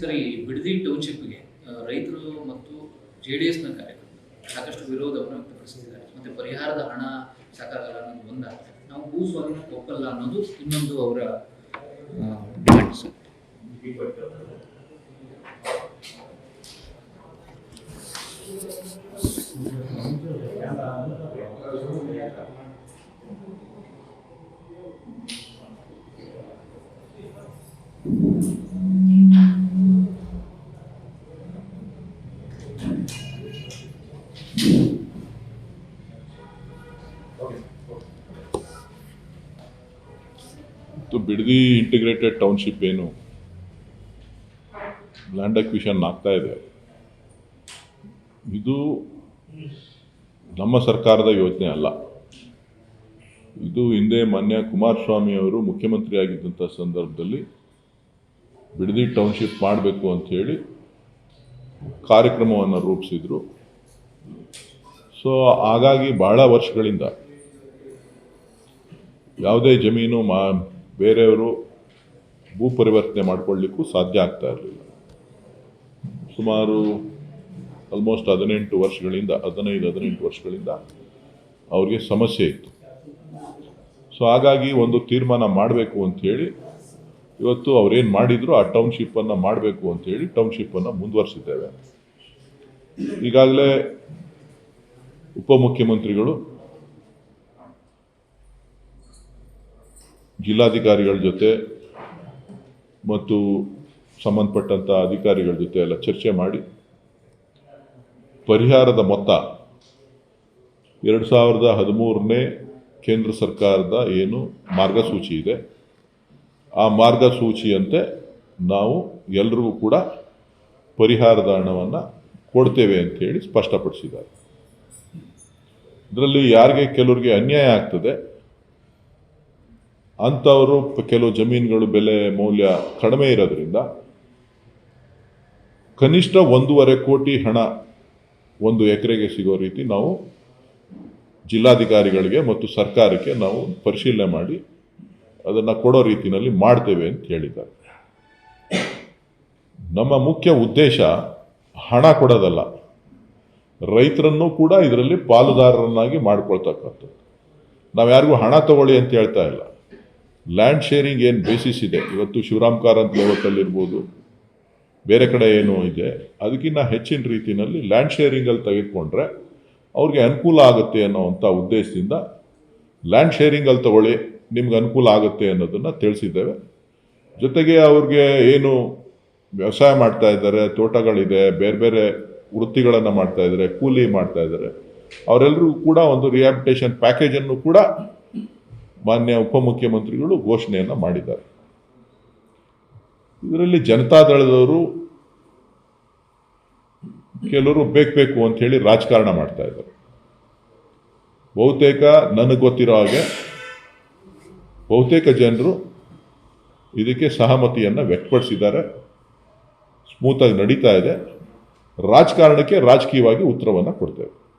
Sir Bidadi ಟೌನ್ಶಿಪ್ಗೆ ರೈತರು ಮತ್ತು J D ಎಸ್ನ ಕಾರ್ಯಕರ್ತರು ಸಾಕಷ್ಟು ವಿರೋಧವನ್ನು ವ್ಯಕ್ತಪಡಿಸಿದ್ದಾರೆ. ಮತ್ತೆ ಪರಿಹಾರದ ಹಣ ಸಾಕಾಗಲ್ಲ ಅನ್ನೋದು ಒಂದಾಗಿದೆ ನಾವು ಭೂ ಸ್ವಾಧೀನ ಒಪ್ಪಲ್ಲ ಅನ್ನೋದು ಇನ್ನೊಂದು ಅವರ ಡಿಮ್ಯಾಂಡ್ ಸರ್. ಮತ್ತು ಬಿಡದಿ ಇಂಟಿಗ್ರೇಟೆಡ್ ಟೌನ್ಶಿಪ್ ಏನು? ಲ್ಯಾಂಡ್ ಅಕ್ವಿಷನ್ ಆಗ್ತಾ ಇದೆ. ಇದು ನಮ್ಮ ಸರ್ಕಾರದ ಯೋಜನೆ ಅಲ್ಲ. ಇದು ಹಿಂದೆ ಮಾನ್ಯ ಕುಮಾರಸ್ವಾಮಿ ಅವರು ಮುಖ್ಯಮಂತ್ರಿ ಆಗಿದ್ದಂಥ ಸಂದರ್ಭದಲ್ಲಿ ಬಿಡದಿ ಟೌನ್ಶಿಪ್ ಮಾಡಬೇಕು ಅಂತ ಹೇಳಿ ಕಾರ್ಯಕ್ರಮವನ್ನು ರೂಪಿಸಿದ್ರು. ಸೊ ಹಾಗಾಗಿ ಬಹಳ ವರ್ಷಗಳಿಂದ ಯಾವುದೇ ಜಮೀನು ಮಾ ಬೇರೆಯವರು ಭೂ ಪರಿವರ್ತನೆ ಮಾಡಿಕೊಳ್ಳಿಕ್ಕೂ ಸಾಧ್ಯ ಆಗ್ತಾ ಇರಲಿಲ್ಲ. ಸುಮಾರು ಆಲ್ಮೋಸ್ಟ್ ಹದಿನೆಂಟು ವರ್ಷಗಳಿಂದ, ಹದಿನೈದು, ಹದಿನೆಂಟು ವರ್ಷಗಳಿಂದ ಅವ್ರಿಗೆ ಸಮಸ್ಯೆ ಇತ್ತು. ಸೊ ಹಾಗಾಗಿ ಒಂದು ತೀರ್ಮಾನ ಮಾಡಬೇಕು ಅಂಥೇಳಿ ಇವತ್ತು ಅವ್ರೇನು ಮಾಡಿದ್ರು ಆ ಟೌನ್ಶಿಪ್ಪನ್ನು ಮಾಡಬೇಕು ಅಂಥೇಳಿ ಟೌನ್ಶಿಪ್ಪನ್ನು ಮುಂದುವರಿಸಿದ್ದೇವೆ. ಈಗಾಗಲೇ ಉಪಮುಖ್ಯಮಂತ್ರಿಗಳು ಜಿಲ್ಲಾಧಿಕಾರಿಗಳ ಜೊತೆ ಮತ್ತು ಸಂಬಂಧಪಟ್ಟಂಥ ಅಧಿಕಾರಿಗಳ ಜೊತೆ ಎಲ್ಲ ಚರ್ಚೆ ಮಾಡಿ ಪರಿಹಾರದ ಮೊತ್ತ ಎರಡು ಸಾವಿರದ ಹದಿಮೂರನೇ ಕೇಂದ್ರ ಸರ್ಕಾರದ ಏನು ಮಾರ್ಗಸೂಚಿ ಇದೆ. ಆ ಮಾರ್ಗಸೂಚಿಯಂತೆ ನಾವು ಎಲ್ರಿಗೂ ಕೂಡ ಪರಿಹಾರದ ಹಣವನ್ನು ಕೊಡ್ತೇವೆ ಅಂತೇಳಿ ಸ್ಪಷ್ಟಪಡಿಸಿದ್ದಾರೆ. ಇದರಲ್ಲಿ ಯಾರಿಗೆ ಕೆಲವರಿಗೆ ಅನ್ಯಾಯ ಆಗ್ತದೆ ಅಂಥವರು ಕೆಲವು ಜಮೀನುಗಳು ಬೆಲೆ ಮೌಲ್ಯ ಕಡಿಮೆ ಇರೋದ್ರಿಂದ ಕನಿಷ್ಠ ಒಂದೂವರೆ ಕೋಟಿ ಹಣ ಒಂದು ಎಕರೆಗೆ ಸಿಗೋ ರೀತಿ ನಾವು ಜಿಲ್ಲಾಧಿಕಾರಿಗಳಿಗೆ ಮತ್ತು ಸರ್ಕಾರಕ್ಕೆ ನಾವು ಪರಿಶೀಲನೆ ಮಾಡಿ ಅದನ್ನು ಕೊಡೋ ರೀತಿಯಲ್ಲಿ ಮಾಡ್ತೇವೆ ಅಂತ ಹೇಳಿದ್ದಾರೆ. ನಮ್ಮ ಮುಖ್ಯ ಉದ್ದೇಶ ಹಣ ಕೊಡೋದಲ್ಲ. ರೈತರನ್ನು ಕೂಡ ಇದರಲ್ಲಿ ಪಾಲುದಾರರನ್ನಾಗಿ ಮಾಡ್ಕೊಳ್ತಕ್ಕಂಥದ್ದು. ನಾವು ಯಾರಿಗೂ ಹಣ ತಗೊಳ್ಳಿ ಅಂತ ಹೇಳ್ತಾ ಇಲ್ಲ. ಲ್ಯಾಂಡ್ ಶೇರಿಂಗ್ ಏನು ಬೇಸಿಸ್ ಇದೆ? ಇವತ್ತು ಶಿವರಾಮ್ ಕಾರಂತ್ ಲೇಔಟಲ್ಲಿರ್ಬೋದು. ಬೇರೆ ಕಡೆ ಏನು ಇದೆ. ಅದಕ್ಕಿಂತ ಹೆಚ್ಚಿನ ರೀತಿಯಲ್ಲಿ ಲ್ಯಾಂಡ್ ಶೇರಿಂಗಲ್ಲಿ ತೆಗೆದುಕೊಂಡ್ರೆ ಅವ್ರಿಗೆ ಅನುಕೂಲ ಆಗುತ್ತೆ ಅನ್ನೋವಂಥ ಉದ್ದೇಶದಿಂದ ಲ್ಯಾಂಡ್ ಶೇರಿಂಗಲ್ಲಿ ತಗೊಳ್ಳಿ, ನಿಮ್ಗೆ ಅನುಕೂಲ ಆಗುತ್ತೆ ಅನ್ನೋದನ್ನು ತಿಳಿಸಿದ್ದೇವೆ. ಜೊತೆಗೆ ಅವ್ರಿಗೆ ಏನು ವ್ಯವಸಾಯ ಮಾಡ್ತಾ ಇದ್ದಾರೆ, ತೋಟಗಳಿದೆ, ಬೇರೆ ಬೇರೆ ವೃತ್ತಿಗಳನ್ನು ಮಾಡ್ತಾ ಇದ್ದಾರೆ, ಕೂಲಿ ಮಾಡ್ತಾ ಇದ್ದಾರೆ. ಅವರೆಲ್ಲರೂ ಕೂಡ ಒಂದು ರಿಹ್ಯಾಬಿಟೇಷನ್ ಪ್ಯಾಕೇಜನ್ನು ಕೂಡ ಮಾನ್ಯ ಉಪಮುಖ್ಯಮಂತ್ರಿಗಳು ಘೋಷಣೆಯನ್ನು ಮಾಡಿದ್ದಾರೆ. ಇದರಲ್ಲಿ ಜನತಾದಳದವರು ಕೆಲವರು ಬೇಕು ಬೇಕು ಅಂತ ಹೇಳಿ ರಾಜಕಾರಣ ಮಾಡ್ತಾ ಇದ್ದಾರೆ. ಬಹುತೇಕ ನನಗೆ ಗೊತ್ತಿರೋ ಹಾಗೆ ಬಹುತೇಕ ಜನರು ಇದಕ್ಕೆ ಸಹಮತಿಯನ್ನು ವ್ಯಕ್ತಪಡಿಸಿದ್ದಾರೆ. ಸ್ಮೂತಾಗಿ ನಡೀತಾ ಇದೆ. ರಾಜಕಾರಣಕ್ಕೆ ರಾಜಕೀಯವಾಗಿ ಉತ್ತರವನ್ನು ಕೊಡ್ತೇವೆ.